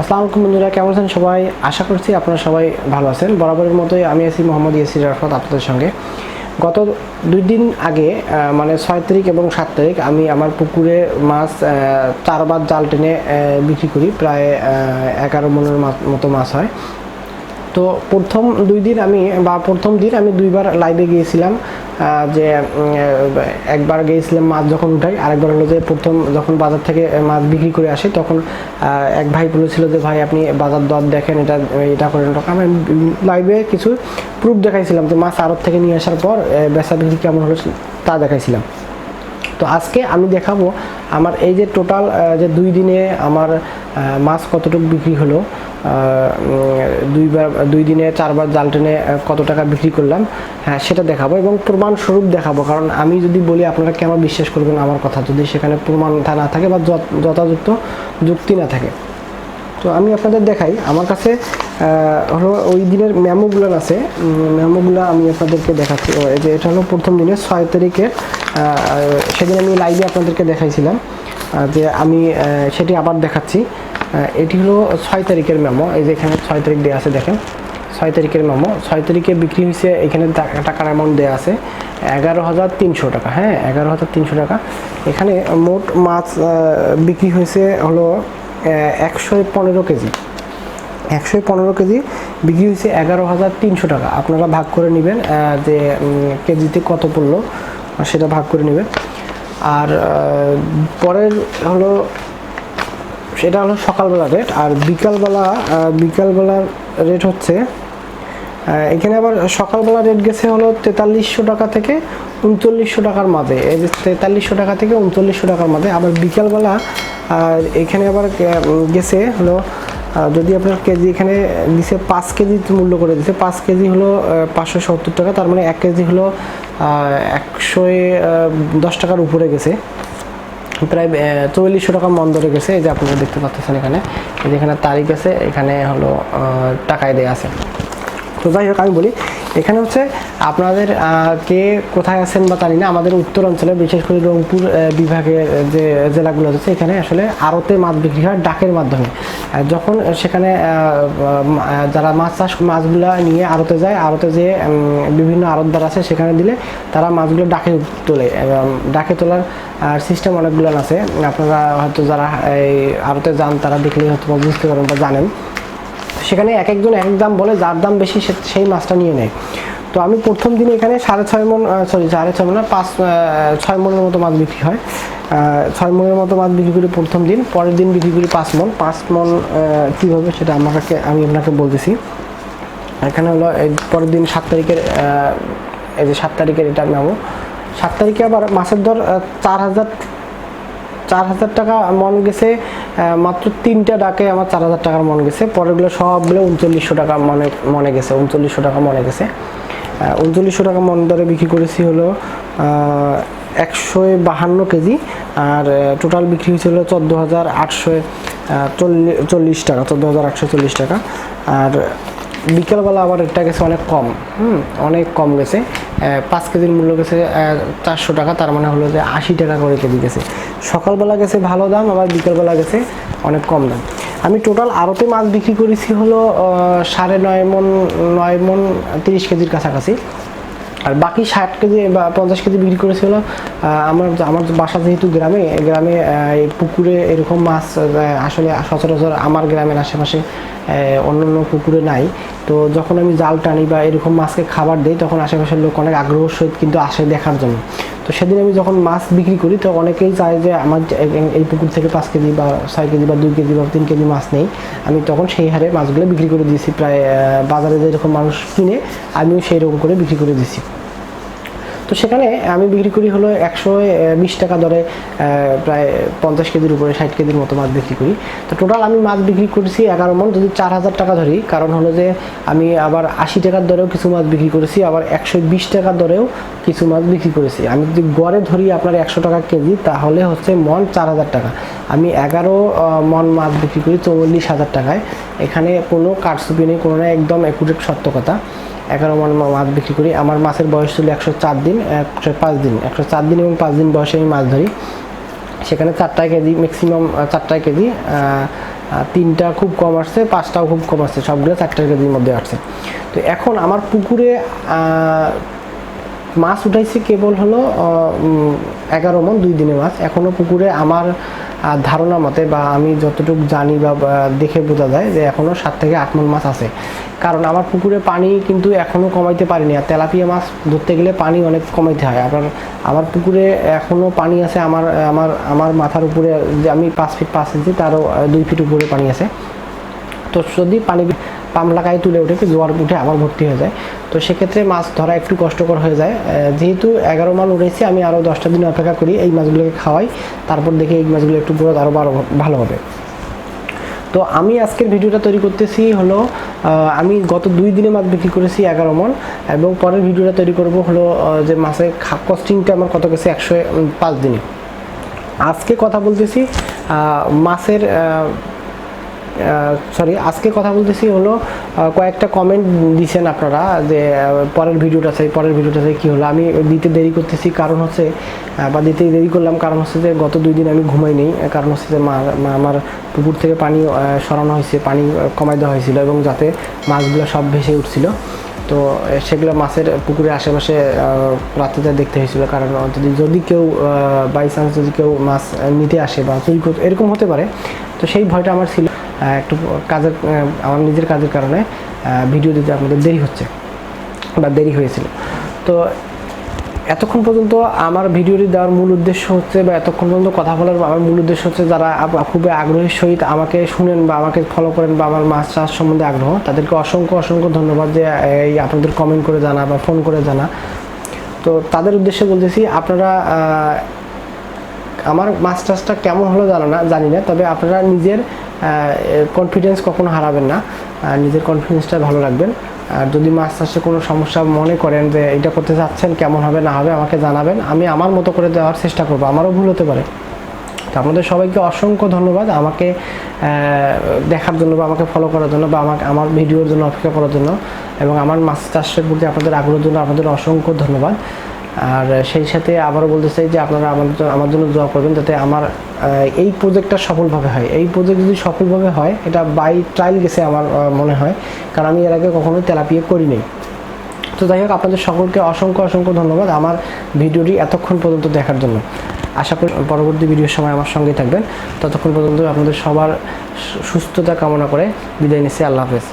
আসসালামু আলাইকুম বন্ধুরা, কেমন আছেন সবাই? আশা করছি আপনারা সবাই ভালো আছেন। বরাবরের মতোই আমি আছি মোহাম্মদ ইয়াসির রাফাত আপনাদের সঙ্গে। গত দুই দিন আগে মানে ছয় তারিখ এবং সাত তারিখ, আমি আমার পুকুরে মাছ চারবার জাল টেনে বিক্রি করি। প্রায় এগারো মনের মতো মাছ হয়। তো প্রথম দুই দিন আমি, বা প্রথম দিন আমি দুইবার লাইভে গিয়েছিলাম। যে একবার গিয়েছিলাম মাছ যখন উঠাই, আরেকবার হলো যে প্রথম যখন বাজার থেকে মাছ বিক্রি করে আসে, তখন এক ভাই বলেছিল যে, ভাই, আপনি বাজার দর দেখেন, এটা এটা করেন। আমি লাইভে কিছু প্রুফ দেখাইছিলাম যে মাছ আড়ত থেকে নিয়ে আসার পর বেচা বিক্রি কেমন হলো তা দেখাইছিলাম। তো আজকে আমি দেখাবো আমার এই যে টোটাল যে দুই দিনে আমার মাছ কতটুকু বিক্রি হলো দুইবার, দুই দিনে, চারবার জাল টেনে কত টাকা বিক্রি করলাম হ্যাঁ সেটা দেখাবো এবং প্রমাণ স্বরূপ দেখাবো। কারণ আমি যদি বলি, আপনারা কেন বিশ্বাস করবেন আমার কথা? যদি সেখানে প্রমাণ না থাকে বা যথ- যথাযথ যুক্তি না থাকে। তো আমি আপনাদের দেখাই। আমার কাছে হলো ওই দিনের মেমোগুলো আছে। মেমোগুলো আমি আপনাদেরকে দেখাচ্ছি। যে এটা হলো প্রথম দিনের ছয় তারিখের সেদিন আমি লাইভে আপনাদেরকে দেখাইছিলাম যে আমি সেটি আবার দেখাচ্ছি। এটি হলো ছয় তারিখের মেমো। এই যে এখানে ছয় তারিখ দেওয়া আছে, দেখেন। ছয় তারিখের মেমো। ছয় তারিখে বিক্রি হয়েছে, এখানে টাকার অ্যামাউন্ট দেওয়া আছে এগারো হাজার তিনশো টাকা। হ্যাঁ এগারো হাজার তিনশো টাকা। এখানে মোট মাছ বিক্রি হয়েছে হলো একশো পনেরো কেজি। একশো পনেরো কেজি বিক্রি হয়েছে এগারো হাজার তিনশো টাকা। আপনারা ভাগ করে নেবেন যে কেজিতে কত পড়ল, সেটা ভাগ করে নেবেন। আর পরের হলো সেটা হলো সকালবেলা রেট আর বিকালবেলা বিকালবেলার রেট হচ্ছে এখানে আবার সকালবেলা রেট গেছে হলো তেতাল্লিশশো টাকা থেকে উনচল্লিশশো টাকার মাঝে। এই যে তেতাল্লিশশো টাকা থেকে উনচল্লিশশো টাকার মাঝে। আবার বিকালবেলা, আর এখানে আবার গেছে হলো যদি আপনার কেজি এখানে দিছে পাঁচ কেজি মূল্য করে দিছে পাঁচ কেজি হলো পাঁচশো সত্তর টাকা, তার মানে এক কেজি হলো একশো দশ টাকার উপরে গেছে। প্রায় চল্লিশশো টাকা মন ধরে গেছে, এই যে আপনারা দেখতে পাচ্ছেন এখানে। এই যে এখানে তারিখ আছে, এখানে হলো টাকায় দেয়া আছে। তো যাই হোক, আমি বলি, এখানে হচ্ছে আপনাদের কে কোথায় আছেন বা জানি না, আমাদের উত্তর অঞ্চলে বিশেষ করে রংপুর বিভাগের, যে জেলাগুলো আছে এখানে আসলে আড়তে মাছ বিক্রি হয় ডাকের মাধ্যমে। যখন সেখানে যারা মাছ চাষ, মাছগুলো নিয়ে আড়তে যায়, আড়তে যে বিভিন্ন আড়তদার আছে, সেখানে দিলে তারা মাছগুলো ডাকে তোলে। ডাকে তোলার সিস্টেম অনেকগুলো আছে। আপনারা হয়তো যারা এই আরতে যান, তারা দেখলেই হয়তো বুঝতে পারেন বা জানেন। সেখানে এক একজন এক এক দাম বলে যার দাম বেশি সেই মাছটা নিয়ে নেয়। তো আমি প্রথম দিন এখানে সাড়ে ছয় মন সরি সাড়ে ছয় মন পাঁচ ছয় মনের মতো মাছ বিক্রি হয়। ছয় মনের মতো মাছ বিক্রি করি প্রথম দিন, পরের দিন বিক্রি করি পাঁচ মন। পাঁচ মন কীভাবে সেটা আমাকে, আমি আপনাকে বলতেছি। এখানে হলো পরের দিন সাত তারিখের এই যে সাত তারিখের এটা নেব সাত তারিখে আবার মাছের আহ, চার হাজার চার হাজার টাকা মন গেছে মাত্র তিনটা ডাকে আমার চার হাজার টাকার মন গেছে। পরেরগুলো সবগুলো উনচল্লিশশো টাকা মনে মনে গেছে উনচল্লিশশো টাকা মনে গেছে। উনচল্লিশশো টাকা মন দরে বিক্রি করেছি হলো একশো বাহান্ন কেজি আর টোটাল বিক্রি হয়েছিল চোদ্দ হাজার আটশো চল্লিশ টাকা চোদ্দ হাজার আটশো চল্লিশ টাকা। আর বিকেলবেলা আবার রেটটা গেছে অনেক কম হুম অনেক কম গেছে। পাঁচ কেজির মূল্য গেছে চারশো টাকা তার মানে হলো যে আশি টাকা করে কেজি গেছে। সকালবেলা গেছে ভালো দাম আবার বিকেলবেলা গেছে অনেক কম দাম। আমি টোটাল আড়তে মাছ বিক্রি করেছি হলো সাড়ে নয় মন নয় মন তিরিশ কেজির কাছাকাছি। আর বাকি ষাট কেজি বা পঞ্চাশ কেজি বিক্রি করেছিল আহ, আমার আমার বাসা যেহেতু গ্রামে গ্রামে এই পুকুরে এরকম মাছ আসলে সচরাচর আমার গ্রামের আশেপাশে অন্য অন্য পুকুরে নাই। তো যখন আমি জাল টানি বা এরকম মাছকে খাবার দিই, তখন আশেপাশের লোক অনেক আগ্রহ সহিত কিন্তু আসে দেখার জন্য। তো সেদিন আমি যখন মাছ বিক্রি করি, তো অনেকেই চায় যে আমার এই- পুকুর থেকে পাঁচ কেজি বা ছয় কেজি বা দুই কেজি বা তিন কেজি মাছ নেই। আমি তখন সেই হারে মাছগুলো বিক্রি করে দিয়েছি। প্রায় বাজারে যেরকম মানুষ কিনে, আমিও সেই রকম করে বিক্রি করে দিয়েছি। তো সেখানে আমি বিক্রি করি হলো একশো বিশ টাকা দরে প্রায় পঞ্চাশ কেজির উপরে, ষাট কেজির মতো মাছ বিক্রি করি। তো টোটাল আমি মাছ বিক্রি করেছি এগারো মন, যদি চার হাজার টাকা ধরি, কারণ হলো যে আমি আবার আশি টাকার দরেও কিছু মাছ বিক্রি করেছি, আবার একশো বিশ টাকার দরেও কিছু মাছ বিক্রি করেছি। আমি যদি গড়ে ধরি আপনার একশো টাকা কেজি, তাহলে হচ্ছে মন চার হাজার টাকা। আমি এগারো মন মাছ বিক্রি করি চৌচল্লিশ হাজার টাকায়। এখানে কোনো কারসুপি নেই, কোনো একদম একুরেট সত্য কথা। এগারো মন মাছ বিক্রি করি। আমার মাছের বয়স ছিল একশো চার দিন একশো পাঁচ দিন। একশো চার দিন এবং পাঁচ দিন বয়সে আমি মাছ ধরি। সেখানে চারটা কেজি ম্যাক্সিমাম চারটা কেজি তিনটা খুব কম আসছে, পাঁচটাও খুব কম আসছে। সবগুলো চারটা কেজির মধ্যে আসছে। তো এখন আমার পুকুরে মাছ উঠাইছে কেবল হলো এগারো মন, দুই দিনে মাছ। এখনও পুকুরে আমার ধারণা মতে বা আমি যতটুকু জানি বা দেখে বোঝা যায় যে এখনও সাত থেকে আট মন মাছ আছে। কারণ আমার পুকুরে পানি কিন্তু এখনও কমাইতে পারিনি। আর তেলাপিয়া মাছ ধরতে গেলে পানি অনেক কমাইতে হয়। আপনার আমার পুকুরে এখনও পানি আছে। আমার আমার আমার মাথার উপরে যে আমি পাঁচ ফিট পাঁচ ইঞ্চি, তারও দুই ফিট উপরে পানি আছে। তো যদি পানি পাম্প লাগাই তুলে কি জোয়ার উঠে আবার ভর্তি হয়ে যায়। তো সেক্ষেত্রে মাছ ধরা একটু কষ্টকর হয়ে যায়। যেহেতু এগারো মাল উঠেছি আমি আরও দশটা দিন অপেক্ষা করি, এই মাছগুলোকে খাওয়াই। তারপর দেখি এই মাছগুলো একটু পুরো আরও ভালো ভালো হবে। তো আমি আজকের ভিডিওটা তৈরি করতেছি হলো আমি গত দুই দিনে মাছ বিক্রি করেছি এগারো মন, এবং পরের ভিডিওটা তৈরি করব হলো যে মাছের কস্টিংটা আমার কত গেছে একশো পাঁচ দিনে। আজকে কথা বলতেছি মাছের সরি আজকে কথা বলতেছি হলো কয়েকটা কমেন্ট দিছেন আপনারা যে পরের ভিডিওটা চাই পরের ভিডিওটা চাই কী হলো। আমি দিতে দেরি করতেছি, কারণ হচ্ছে বা দিতে দেরি করলাম কারণ হচ্ছে যে, গত দুই দিন আমি ঘুমাই নেই কারণ হচ্ছে যে মা- আমার পুকুর থেকে পানি সরানো হয়েছে, পানি কমাই দেওয়া হয়েছিল এবং যাতে মাছগুলো সব ভেসে উঠছিল। তো সেগুলো মাছের পুকুরের আশেপাশে রাত্রিতে দেখতে হয়েছিল, কারণ যদি যদি কেউ বাই চান্স যদি কেউ মাছ নিতে আসে বা চুরি এরকম হতে পারে। তো সেই ভয়টা আমার ছিল। একটু কাজের আমার নিজের কাজের কারণে ভিডিও দিতে আপনাদের দেরি হচ্ছে বা দেরি হয়েছিল। তো এতক্ষণ পর্যন্ত আমার ভিডিওটি দেওয়ার মূল উদ্দেশ্য হচ্ছে বা এতক্ষণ পর্যন্ত কথা বলার আমার মূল উদ্দেশ্য হচ্ছে যারা খুবই আগ্রহের সহিত আমাকে শুনেন বা আমাকে ফলো করেন বা আমার মাছ চাষ সম্বন্ধে আগ্রহ, তাদেরকে অসংখ্য অসংখ্য ধন্যবাদ যে এই আপনাদের কমেন্ট করে জানা বা ফোন করে জানা। তো তাদের উদ্দেশ্যে বলতেছি, আপনারা আমার মাছ টাছটা কেমন হলো জানো না, জানি না, তবে আপনারা নিজের কনফিডেন্স কখনো হারাবেন না। নিজের কনফিডেন্সটা ভালো রাখবেন। আর যদি মাছ চাষে কোনো সমস্যা মনে করেন যে এটা করতে চাচ্ছেন, কেমন হবে না হবে আমাকে জানাবেন। আমি আমার মতো করে দেওয়ার চেষ্টা করব। আমারও ভুল হতে পারে। তো আপনাদের সবাইকে অসংখ্য ধন্যবাদ। আমাকে দেখার জন্য বা আমাকে ফলো করার জন্য বা আমাকে আমার ভিডিওর জন্য অপেক্ষা করার জন্য। এবং আমার মাছ চাষের প্রতি আপনাদের আগ্রহের জন্য আপনাদের অসংখ্য ধন্যবাদ। আর সেই সাথে আবারও বলতে চাই যে আপনারা আমার আমার জন্য দোয়া করবেন যাতে আমার এই প্রজেক্টটা সফলভাবে হয়। এই প্রজেক্ট যদি সফলভাবে হয়, এটা বাই ট্রায়াল গেছে আমার মনে হয়। কারণ আমি এর আগে কখনো তেলাপিয়ে করিনি। তো যাই হোক, আপনাদের সকলকে অসংখ্য অসংখ্য ধন্যবাদ আমার ভিডিওটি এতক্ষণ পর্যন্ত দেখার জন্য। আশা করি পরবর্তী ভিডিওর সময় আমার সঙ্গেই থাকবেন। ততক্ষণ পর্যন্ত আপনাদের সবার সুস্থতা কামনা করে বিদায় নিচ্ছি। আল্লাহ হাফেজ।